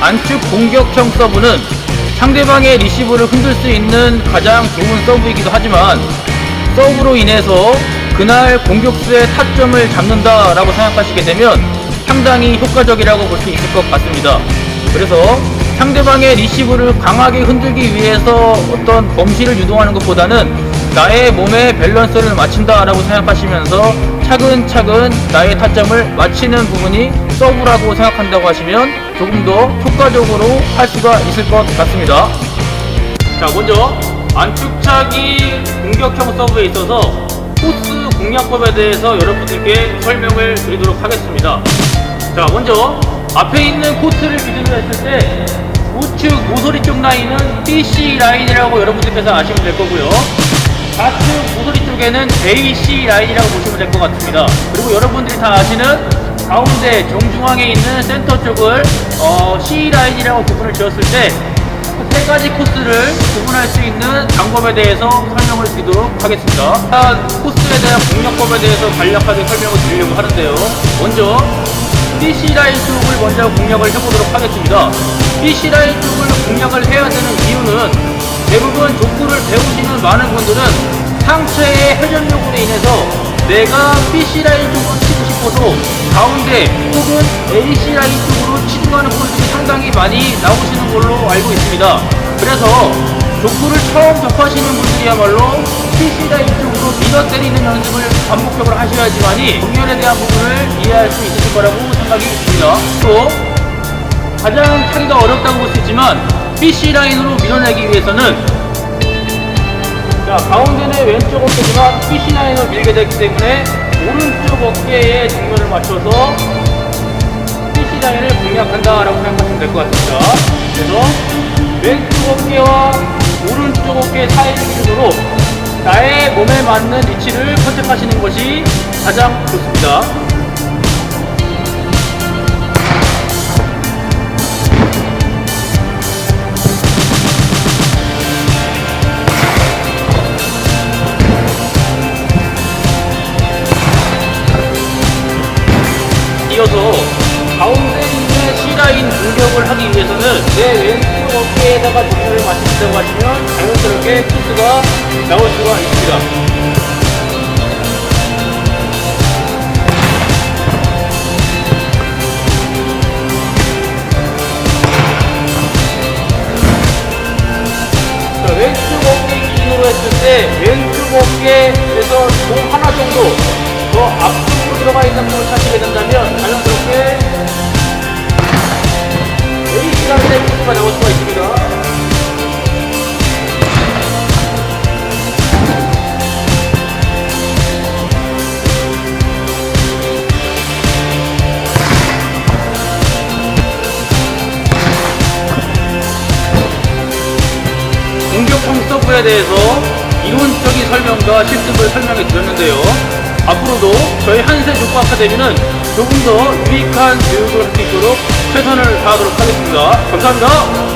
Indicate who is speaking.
Speaker 1: 안축 공격형 서브는 상대방의 리시브를 흔들 수 있는 가장 좋은 서브이기도 하지만 서브로 인해서 그날 공격수의 타점을 잡는다라고 생각하시게 되면 상당히 효과적이라고 볼 수 있을 것 같습니다. 그래서 상대방의 리시브를 강하게 흔들기 위해서 어떤 범실을 유도하는 것보다는 나의 몸의 밸런스를 맞춘다라고 생각하시면서 차근차근 나의 타점을 맞히는 부분이 서브라고 생각한다고 하시면 조금 더 효과적으로 할 수가 있을 것 같습니다. 자, 먼저 안축차기 공격형 서브에 있어서 코스 공략법에 대해서 여러분들께 설명을 드리도록 하겠습니다. 자, 먼저 앞에 있는 코트를 기준으로 했을 때 우측 모서리 쪽 라인은 BC 라인이라고 여러분들께서 아시면 될 거고요. 좌측 모서리 쪽에는 AC 라인이라고 보시면 될 것 같습니다. 그리고 여러분들이 다 아시는 가운데 정중앙에 있는 센터 쪽을 어, C 라인이라고 구분을 지었을 때 세 가지 코스를 구분할 수 있는 방법에 대해서 설명을 드리도록 하겠습니다. 일단 코스에 대한 공략법에 대해서 간략하게 설명을 드리려고 하는데요. 먼저 BC 라인 쪽을 먼저 공략을 해보도록 하겠습니다. BC 라인 쪽을 공략을 해야 되는 이유는 대부분 족구를 배우시는 많은 분들은 상체의 회전력으로 인해서 내가 BC 라인 쪽으로 싶어도 가운데 혹은 AC 라인 쪽으로 치고 가는 분들이 상당히 많이 나오시는 걸로 알고 있습니다. 그래서 족구를 처음 접하시는 분들이야말로 PC 라인 쪽으로 밀어 때리는 연습을 반복적으로 하셔야지만이 공연에 대한 부분을 이해할 수 있으실 거라고 생각이 듭니다. 또 가장 차기가 어렵다고 볼 수 있지만 PC 라인으로 밀어내기 위해서는 자, 가운데는 왼쪽 어깨지만 PC 라인으로 밀게 되기 때문에 오른쪽 어깨에 정면을 맞춰서 라인을 공략한다라고 생각하시면 될 것 같습니다. 그래서 왼쪽 어깨와 오른쪽 어깨 사이를 기준으로 나의 몸에 맞는 위치를 선택하시는 것이 가장 좋습니다. 이어서 가운데 있는 C라인 공격을 하기 위해서는 내 왼쪽 어깨에다가 정면을 맞추신다고 하시면 자연스럽게 코스가 나올 수가 있습니다. 자, 왼쪽 어깨 기준으로 했을 때 왼쪽 어깨에서 공 하나 정도 더 앞쪽으로 들어가 있는 공을 차시게 된다면 코스가 나올 수가 있습니다. 공격형 서브에 대해서 이론적인 설명과 실습을 설명해 드렸는데요. 앞으로도 저희 한세 족구 아카데미는 조금 더 유익한 교육을 할 수 있도록 최선을 다하도록 하겠습니다. 감사합니다.